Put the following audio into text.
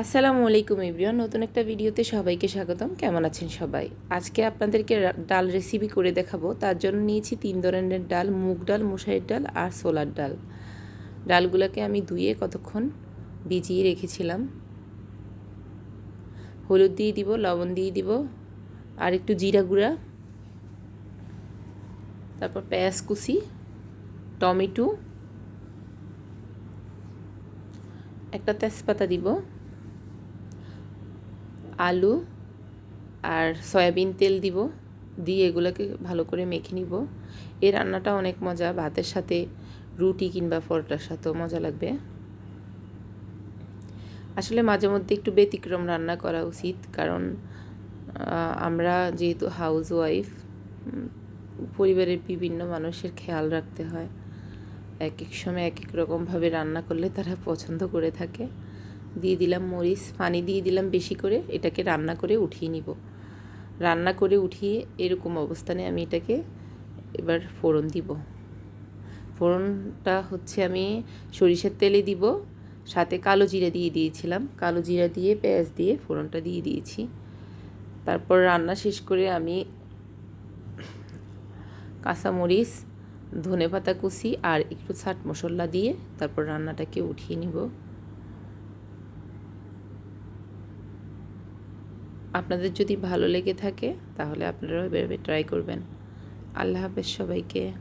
আসসালামু আলাইকুম ইব্রিয়ান নতুন একটা ভিডিওতে সবাইকে স্বাগতম। কেমন আছেন সবাই? আজকে আপনাদেরকে ডাল রেসিপি করে দেখাবো। তার জন্য নিয়েছি তিন ধরনের ডাল, মুগ ডাল মুসাইর ডাল আর সোলার ডাল। ডালগুলোকে আমি ধুয়ে কতক্ষণ ভিজিয়ে রেখেছিলাম। হলুদ দিয়ে দিব, লবণ দিয়ে দিব, আর একটু জিরা গুঁড়া, তারপর পেঁয়াজ কুচি, টমেটো, একটা তেজপাতা দিব। আলু আর সয়াবিন তেল দিব, দিয়ে এগুলোকে ভালো করে মেখে নিব। এই রান্নাটা অনেক মজা, ভাতের সাথে রুটি কিংবা পরোটার সাথেও মজা লাগবে। আসলে মাঝে মধ্যে একটু ব্যতিক্রম রান্না করা উচিত, কারণ আমরা যেহেতু হাউস ওয়াইফ পরিবারের বিভিন্ন মানুষের খেয়াল রাখতে হয়। এক এক সময় এক এক রকমভাবে রান্না করলে তারা পছন্দ করে থাকে। দিয়ে দিলাম মরিচ, পানি দিয়ে দিলাম বেশি করে, এটাকে রান্না করে উঠিয়ে নিব। রান্না করে উঠিয়ে এরকম অবস্থানে আমি এটাকে এবার ফোড়ন দিব। ফোড়নটা হচ্ছে আমি সরিষার তেলে দিব, সাথে কালো জিরা দিয়ে দিয়েছিলাম। কালো জিরা দিয়ে পেঁয়াজ দিয়ে ফোড়নটা দিয়ে দিয়েছি। তারপর রান্না শেষ করে আমি কাঁচামরিচ ধনে পাতা কুচি আর একটু ছাট মশলা দিয়ে তারপর রান্নাটাকে উঠিয়ে নিব। আপনাদের যদি ভালো লেগে থাকে তাহলে আপনারাও এভাবে ট্রাই করবেন। আল্লাহ হাফেজ সবাইকে।